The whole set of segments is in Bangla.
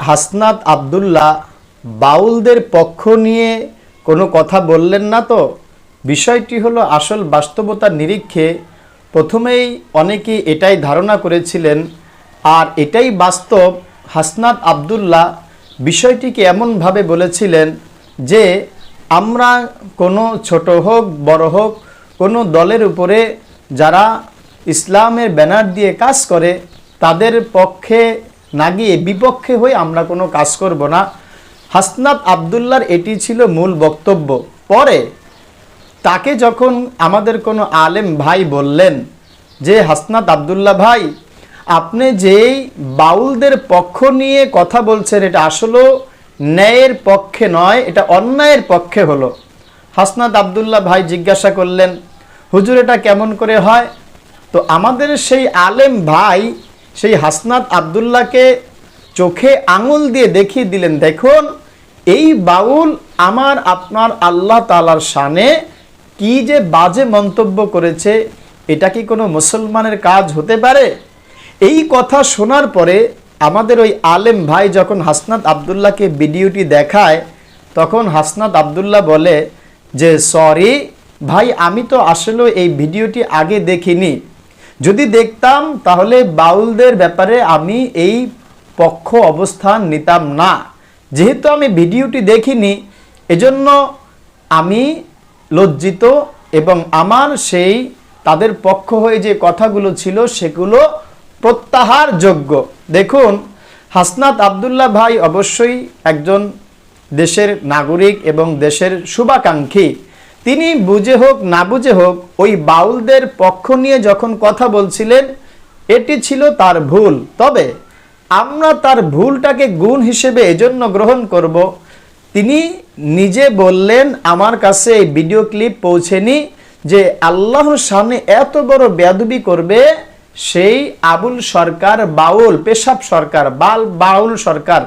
হাসনাত আবদুল্লাহ বাউলদের পক্ষ নিয়ে কোনো কথা বললেন না তো? বিষয়টি হলো আসল বাস্তবতার নিরীক্ষে প্রথমেই অনেকে এটাই ধারণা করেছিলেন। আর এটাই বাস্তব, হাসনাত আবদুল্লাহ বিষয়টিকে এমনভাবে বলেছিলেন যে, আমরা কোনো ছোট হোক, বড় হোক, কোনো দলের উপরে যারা ইসলামের ব্যানার দিয়ে কাজ করে, তাদের পক্ষে না গিয়ে বিপক্ষে হয়ে আমরা কোনো কাজ করব না। হাসনাত আবদুল্লার এটি ছিল মূল বক্তব্য। পরে তাকে যখন আমাদের কোনো আলেম ভাই বললেন যে, হাসনাত আবদুল্লাহ ভাই, আপনি যেই বাউলদের পক্ষ নিয়ে কথা বলছেন, এটা আসলে ন্যায়ের পক্ষে নয়, এটা অন্যায়ের পক্ষে হলো। হাসনাত আবদুল্লাহ ভাই জিজ্ঞাসা করলেন, হুজুর, এটা কেমন করে হয়? তো আমাদের সেই আলেম ভাই, সেই হাসনাত আবদুল্লাহকে চোখে আঙুল দিয়ে দেখিয়ে দিলেন, দেখুন, এই বাউল আমার আপনার আল্লাহ তালার শানে কি যে বাজে মন্তব্য করেছে, এটা কি কোনো মুসলমানের কাজ হতে পারে? এই কথা শোনার পরে আমাদের ওই আলেম ভাই যখন হাসনাত আবদুল্লাহকে ভিডিওটি দেখায়, তখন হাসনাত আবদুল্লাহ বলে যে, সরি, ভাই, আমি তো আসলে এই ভিডিওটি আগে দেখিনি। যদি দেখতাম, তাহলে বাউলদের ব্যাপারে আমি এই পক্ষ অবস্থান নিতাম না। যেহেতু আমি ভিডিওটি দেখিনি, এজন্য আমি লজ্জিত এবং আমার সেই তাদের পক্ষ হয়ে যে কথাগুলো ছিল, সেগুলো প্রত্যাহারযোগ্য দেখুন, হাসনাত আবদুল্লাহ ভাই অবশ্যই একজন দেশের নাগরিক এবং দেশের শুভাকাঙ্ক্ষী। তিনি বুঝে হোক, না বুঝে হোক, ওই বাউলদের পক্ষ নিয়ে যখন কথা বলছিলেন, এটি ছিল তার ভুল। তবে আমরা তার ভুলটাকে গুণ হিসেবে এজন্য গ্রহণ করব। তিনি নিজে বললেন, আমার কাছে এই ভিডিও ক্লিপ পৌঁছেনি যে আল্লাহর সামনে এত বড় বেয়াদবি করবে সেই আবুল সরকার বাউল, পেশাব সরকার, বাল, বাউল সরকার।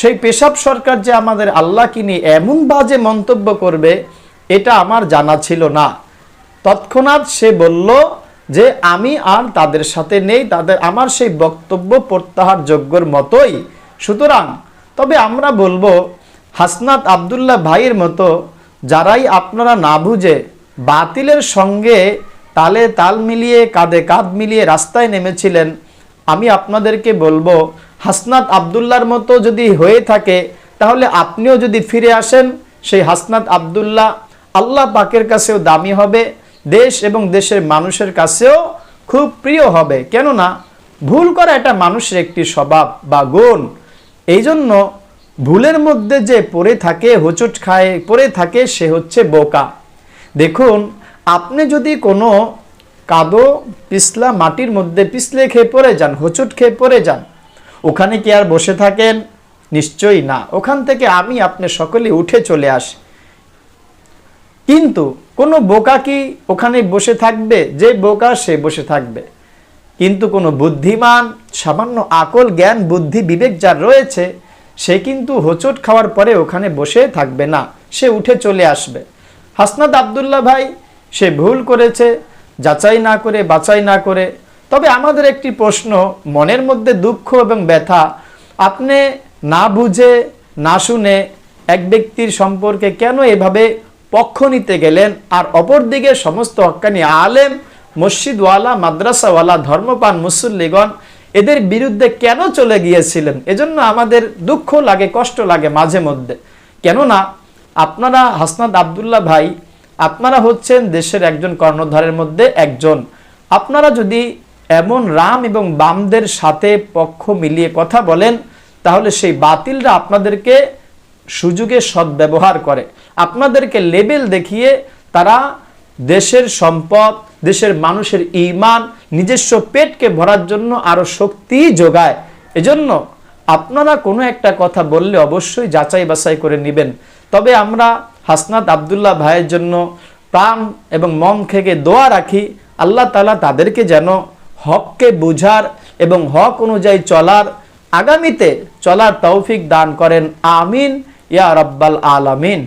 সেই পেশাব সরকার যে আমাদের আল্লাহকে নিয়ে এমন বাজে মন্তব্য করবে এটা আমার জানা ছিল না। তৎক্ষণাৎ সে বলল যে আমি আর তাদের সাথে নেই, তাদের আমার সেই বক্তব্য প্রত্যাহার যোগ্যর মতোই। সুতরাং তবে আমরা বলব, হাসনাত আবদুল্লাহ ভাইয়ের মতো যারাই আপনারা না বুঝে বাতিলের সঙ্গে তালে তাল মিলিয়ে, কাঁধে কাঁধ মিলিয়ে রাস্তায় নেমেছিলেন, আমি আপনাদেরকে বলব, হাসনাত আবদুল্লাহর মতো যদি হয়ে থাকে, তাহলে আপনিও যদি ফিরে আসেন, সেই হাসনাত আবদুল্লাহ আল্লাহ পাকের কাছেও দামি হবে, দেশ এবং দেশের মানুষের কাছেও খুব প্রিয় হবে। কেননা, ভুল করা এটা মানুষের একটি স্বভাব বা গুণ। এই জন্য ভুলের মধ্যে যে পড়ে থাকে, হোঁচট খায়, পড়ে থাকে, সে হচ্ছে বোকা। দেখুন, আপনি যদি কোনো কাদো পিছলা মাটির মধ্যে পিছলে খেয়ে পড়ে যান, হোঁচট খেয়ে পড়ে যান, ওখানে কি আর বসে থাকেন? নিশ্চয়ই না। ওখান থেকে আমি আপনি সকলে উঠে চলে আসি। কিন্তু কোনো বোকা কি ওখানে বসে থাকবে? যে বোকা, সে বসে থাকবে। কিন্তু কোনো বুদ্ধিমান, সামান্য আকল জ্ঞান, বুদ্ধি, বিবেক যার রয়েছে, সে কিন্তু হোঁচট খাওয়ার পরে ওখানে বসে থাকবে না। সে উঠে চলে আসবে। হাসনাদ আবদুল্লাহ ভাই, সে ভুল করেছে, যাচাই না করে, বাছাই না করে। তবে আমাদের একটি প্রশ্ন, মনের মধ্যে দুঃখ এবং ব্যথা, আপনি না বুঝে, না শুনে এক ব্যক্তির সম্পর্কে কেন এভাবে পক্ষ নিতে গেলেন। আর অপরদিকে সমস্ত হক্কানি আলেম, মসজিদওয়ালা, মাদ্রাসাওয়ালা ধর্মপান মুসল্লিগণ এদের বিরুদ্ধে কেন চলে গিয়েছিলেন? এজন্য আমাদের দুঃখ লাগে, কষ্ট লাগে মাঝে মধ্যে। কেননা আপনারা হাসনাদ আবদুল্লাহ ভাই, আপনারা হচ্ছেন দেশের একজন কর্ণধারের মধ্যে একজন। আপনারা যদি এমন রাম এবং বামদের সাথে পক্ষ মিলিয়ে কথা বলেন, তাহলে সেই বাতিলরা আপনাদেরকে সুযোগে সদ্ব্যবহার করে। আপনাদেরকে লেবেল দেখিয়ে তারা দেশের সম্পদ, দেশের মানুষের ইমান নিজস্ব পেটকে ভরার জন্য আরও শক্তি যোগায়। এজন্য আপনারা কোনো একটা কথা বললে অবশ্যই যাচাই বাছাই করে নেবেন। তবে আমরা হাসনাত আবদুল্লাহ ভাইয়ের জন্য প্রাণ এবং মন থেকে দোয়া রাখি, আল্লাহ তালা তাদেরকে যেন হককে বুঝার এবং হক অনুযায়ী চলার আগামীতে চলার তৌফিক দান করেন। আমিন। ইয়া রব্বাল আলামিন।